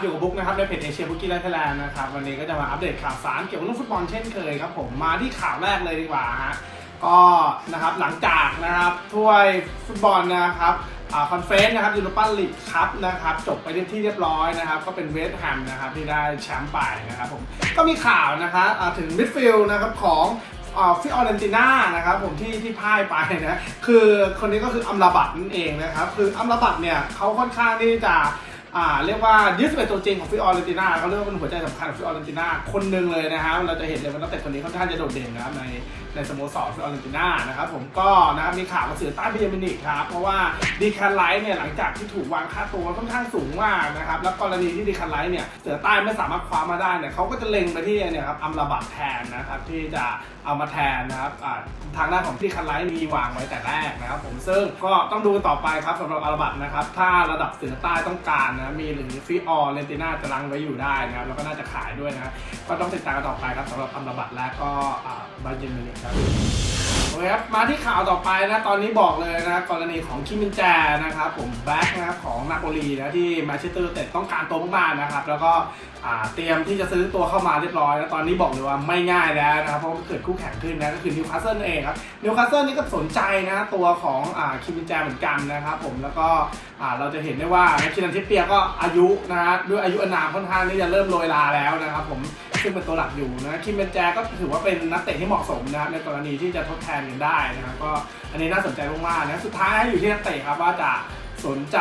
อยู่กับบุ๊กนะครับในเพจเอเชียบุ๊กี้ไลท์ไทยแลนด์นะครับวันนี้ก็จะมาอัปเดตข่าวสารเกี่ยวกับเรื่องฟุตบอลเช่นเคยครับผมมาที่ข่าวแรกเลยดีกว่าฮะก็นะครับหลังจากนะครับถ้วยฟุตบอลนะครับคอนเฟสนะครับยูโรปาลีกคัพนะครับจบไปเป็นที่เรียบร้อยนะครับก็เป็นเวสต์แฮมนะครับที่ได้แชมป์ไปนะครับผมก็มีข่าวนะครับถึงมิดฟิลด์นะครับของฟิออเรนติน่านะครับผมที่ที่พ่ายไปนะคือคนนี้ก็คืออัมราบัตนั่นเองนะครับคืออัมราบัตเนี่ยเขาค่อนข้างที่จะ อ่าเรียกว่ายึดเป็นตัวจริงของฟิออเรนติน่าเขาเรียกว่าเป็นหัวใจสำคัญของฟิออเรนติน่าคนหนึ่งเลยนะครับเราจะเห็นเลยว่านักเตะคนนี้ค่อนข้างจะโดดเด่นนะครับในในสโมสรฟิออเรนติน่านะครับผมก็นะครับมีข่าวมาเสือใต้เบียร์มินิกครับเพราะว่าดีคันไลท์เนี่ยหลังจากที่ถูกวางค่าตัวค่อนข้างสูงมากนะครับแล้วกรณีที่ดีคันไลท์เนี่ยเสือใต้ไม่สามารถคว้ามาได้เนี่ยเขาก็จะเล็งไปที่เนี่ยครับอัมราบัตแทนนะครับที่จะเอามาแทนนะครับอ่าทางด้านของดีคันไลท์มีวางไว้แต่แรกนะครับผมซึ่งก็ต้องดูต่อไปครับสำหรับอัมราบัตนะครับถ้าระดับเสือใต้ต้องการนะมีหรือฟิออเรนติน่าจะรังไว้อยู่ได้นะครับแล้วก็น่าจะขายด้วยนะครับก็ต้องติดตามกันต่อไปครับสำหรับอัมราบัตและก็บาเยร์นมิวนิกครับ โอเคครับมาที่ข่าวต่อไปนะตอนนี้บอกเลยนะกรณีของคิมินแจนะครับผมแบ็คนะครับของนาโปลีนะที่แมนเชสเตอร์ยูไนเต็ดต้องการตัวมากๆนะครับ แล้วก็เตรียมที่จะซื้อตัวเข้ามาเรียบร้อยแล้วตอนนี้บอกเลยว่าไม่ง่ายแล้วนะครับเพราะเกิดคู่แข่งขึ้นนะก็คือนิวคาสเซิลเองครับนิวคาสเซิลนี่ก็สนใจนะตัวของคิมินแจเหมือนกันนะครับผมแล้วก็เราจะเห็นได้ว่าคินันทิเปียก็อายุนะฮะด้วยอายุอานามค่อนข้างที่จะเริ่มโรยลาแล้วนะครับผมซึ่งเป็นตัวหลักอยู่นะคิมเบนแจก็ถือว่าเป็นนักเตะที่เหมาะสมนะครับในกรณีที่จะทดแทนกันได้นะครับก็อันนี้น่าสนใจมากๆนะสุดท้ายอยู่ที่นักเตะครับว่าจะสนใจ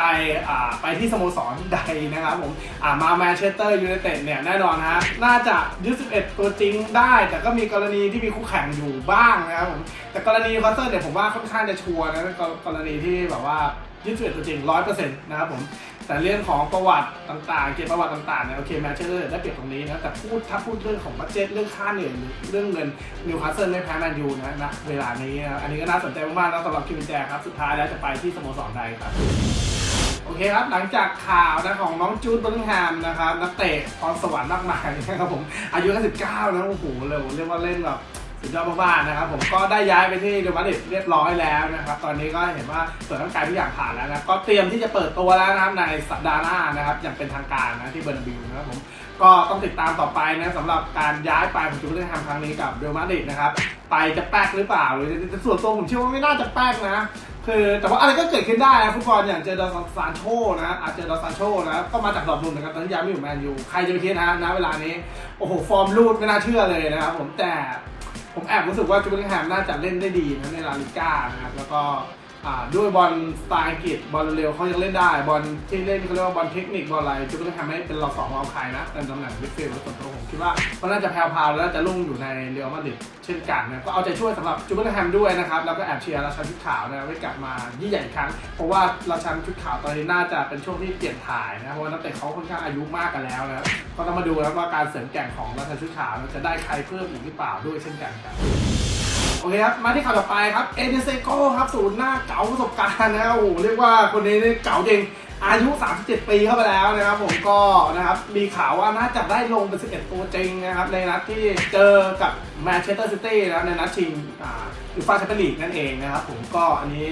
ไปที่สโมสรใดนะครับผมอ่ามาแมนเชสเตอร์ยูไนเต็ดเนี่ยแน่นอนฮะน่าจะยึด11 ตัวจริงได้ แต่ก็มีกรณีที่มีคู่แข่งอยู่บ้างนะครับผมแต่กรณีคอสเตอร์เนี่ยผมว่าค่อนข้างจะชัวร์นะกรณีที่แบบว่า ยึด11ตัวจริง 100%นะครับผม แต่เรื่องของประวัติต่างๆ เกี่ยวกับประวัติต่างๆเนี่ยโอเคแมนเชสเตอร์ได้เปรียบตรงนี้นะ แต่พูดถ้าพูดเรื่องของบัตเจ็ตเรื่องค่าเหนื่อยหรือเรื่องเงินนิวคาสเซิลไม่แพ้แมนยูนะนะเวลานี้นะอันนี้ก็น่าสนใจมากๆนะสำหรับคิมมินแจครับ สุดท้ายแล้วจะไปที่สโมสรใดครับโอเคครับ หลังจากข่าวนะของน้องจูดเบิร์งแฮมนะครับนักเตะพรสวรรค์มากมายนะครับผม อายุแค่19นะโอ้โหเร็วเรียกว่าเล่นแบบ สุดยอดมากๆนะครับผมก็ได้ย้ายไปที่เดอะมาดริดเรียบร้อยแล้วนะครับตอนนี้ก็เห็นว่าตรวจร่างกายทุกอย่างผ่านแล้วนะก็เตรียมที่จะเปิดตัวแล้วนะครับในสัปดาห์หน้านะครับอย่างเป็นทางการนะที่เบอร์นาบิวนะครับผมก็ต้องติดตามต่อไปนะสำหรับการย้ายไปของจูเบิร์งแฮมครั้งนี้กับเดอะมาดริดนะครับไปจะแป๊กหรือเปล่าหรือส่วนตัวผมเชื่อว่าไม่น่าจะแป๊กนะคือแต่ว่าอะไรก็เกิดขึ้นได้นะฟุตบอลอย่างเจอดอซานโชนะอาจเจอดอซานโชนะก็มาจากดอทมุนด์นะครับตอนที่ย้ายมาอยู่แมนยูใครจะไปคิดนะณเวลานี้โอ้โหฟอร์มรูดไม่น่าเชื่อเลยนะครับผมแต่ ผมแอบรู้สึกว่าจูเบลิงแฮมน่าจะเล่นได้ดีนะในลาลิก้านะครับแล้วก็ ด้วยบอลสไตล์อังกฤษบอลเร็วเขายังเล่นได้บอลที่เล่นเขาเรียกว่าบอลเทคนิคบอลอะไรจูเบลิงแฮมไม่เป็นเราสองเราใครนะเป็นตำแหน่งมิดฟิลส่วนตัวผมคิดว่าก็น่าจะแพรวๆแล้วจะลุ่งอยู่ในเรอัลมาดริดเช่นกันนะก็เอาใจช่วยสำหรับจูเบลแฮมด้วยนะครับแล้วก็แอบเชียร์ราชันชุดขาวนะไว้กลับมายิ่งใหญ่อีกครั้ง เพราะว่าราชันชุดขาวตอนนี้น่าจะเป็นช่วงที่เปลี่ยนถ่ายนะเพราะว่านักเตะเขาค่อนข้างอายุมากกันแล้วนะก็ต้องมาดูนะว่าการเสริมแก่งของราชันชุดขาวจะได้ใครเพิ่มอีกหรือเปล่าด้วยเช่นกันครับ โอเคครับ มาที่ข่าวต่อไปครับ เอเดเซโกครับศูนย์หน้าเก๋าประสบการณ์นะครับโอ้โหเรียกว่าคนนี้นี่เก๋าจริงอายุ 37 ปีเข้าไปแล้วนะครับ ผมก็นะครับมีข่าวว่าน่าจะได้ลงเป็น 11 ตัวจริงนะครับ ในนัดที่เจอกับแมนเชสเตอร์ซิตี้นะในนัดชิงอ่ายูฟ่าแชมเปี้ยนลีกนั่นเองนะครับ ผมก็อันนี้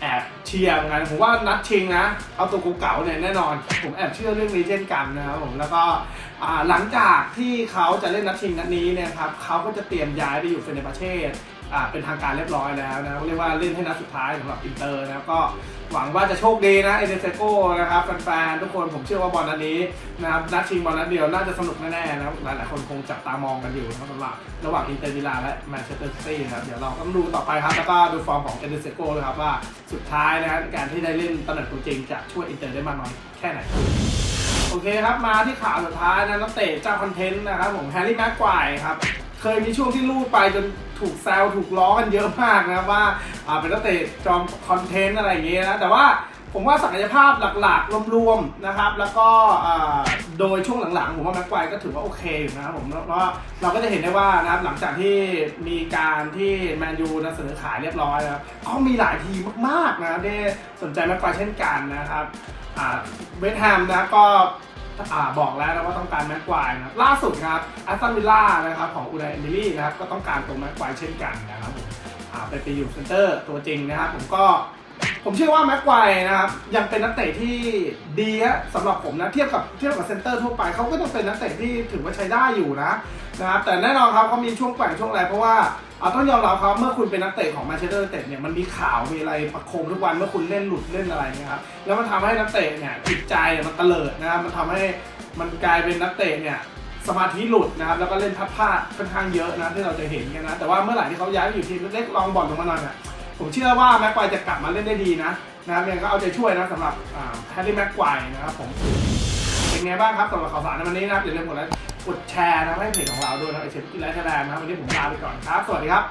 แอบเชียร์เหมือนกันผมว่านัดชิงนะ เอาตัวกูเก๋าเนี่ยแน่นอน ผมแอบเชื่อเรื่องนี้เช่นกันนะครับผมแล้วก็หลังจากที่เขาจะเล่นนัดชิงนัดนี้เนี่ยครับเขาก็จะเตรียมย้ายไปอยู่เฟเนบาเช่ เป็นทางการเรียบร้อยแล้วนะเรียกว่าเล่นให้นัดสุดท้ายสำหรับอินเตอร์นะก็หวังว่าจะโชคดีนะเอเดเซโก้นะครับแฟนๆทุกคนผมเชื่อว่าบอลนัดนี้นะครับนัดชิงบอลนัดเดียวน่าจะสนุกแน่ๆนะครับหลายๆคนคงจับตามองกันอยู่นะสำหรับระหว่างอินเตอร์มิลานและแมนเชสเตอร์ซิตี้นะครับเดี๋ยวเราต้องดูต่อไปครับแล้วก็ดูฟอร์มของเอเดเซโก้เลยครับว่าสุดท้ายนะครับการที่ได้เล่นตำแหน่งตัวจริงจะช่วยอินเตอร์ได้มากน้อยแค่ไหนโอเคครับมาที่ข่าวสุดท้ายนะนักเตะเจ้าคอนเทนต์นะครับผมแฮร์รี่แม็กควายครับ เคยมีช่วงที่ลูดไปจนถูกแซวถูกล้อกันเยอะมากนะครับว่าเป็นนักเตะจอมคอนเทนต์อะไรอย่างเงี้ยนะแต่ว่าผมว่าศักยภาพหลักๆรวมๆนะครับ แล้วก็โดยช่วงหลังๆ ผมว่าแม็กควก็ถือว่าโอเคอยู่นะครับผมเพราะว่าเราก็จะเห็นได้ว่านะครับหลังจากที่มีการที่แมนยูนะเสนอขายเรียบร้อยแล้วก็มีหลายทีมมากๆนะครับที่สนใจแม็กควเช่นกันนะครับเวสต์แฮมนะก็ อ่าบอกแล้วนะว่าต้องการแม็กควายนะล่าสุดครับแอสตันวิลล่านะครับของอูไดเอมิลี่นะครับก็ต้องการตัวแม็กควายเช่นกันนะครับผมอ่าไปไปอยู่เซนเตอร์ตัวจริงนะครับผมก็ ผมเชื่อว่าแม็กไกว์นะครับ ยังเป็นนักเตะที่ดีฮะสำหรับผมนะ เทียบกับเทียบกับเซนเตอร์ทั่วไปเขาก็จะเป็นนักเตะที่ถือว่าใช้ได้อยู่นะนะครับแต่แน่นอนครับเขามีช่วงแกว่งช่วงอะไรเพราะว่าเอาต้องยอมรับครับเมื่อคุณเป็นนักเตะของแมนเชสเตอร์เต็ดเนี่ยมันมีข่าวมีอะไรประโคมทุกวันเมื่อคุณเล่นหลุดเล่นอะไรเนี่ยครับแล้วมันทำให้นักเตะเนี่ยจิตใจมันเตลิดนะครับมันทำให้มันกลายเป็นนักเตะเนี่ยสมาธิหลุดนะครับแล้วก็เล่นพลาดๆค่อนข้างเยอะนะที่เราจะเห็นกันนะแต่ว่าเมื่อไหร่ที่เขาย้ายไปอยู่ทีมเล็กๆลองบอลลงมาหน่อยเนี่ย ผมเชื่อว่าแม็กควายจะกลับมาเล่นได้ดีนะนะครับยังไงก็เอาใจช่วยนะสำหรับแฮร์รี่แม็กควายนะครับผมเป็นไงบ้างครับสำหรับข่าวสารในวันนี้นะครับอย่าลืมกดไลค์กดแชร์นะให้เพจของเราด้วยนะไอเชฟกีฬาไทยแสดงนะครับวันนี้ผมลาไปก่อนครับ สวัสดีครับ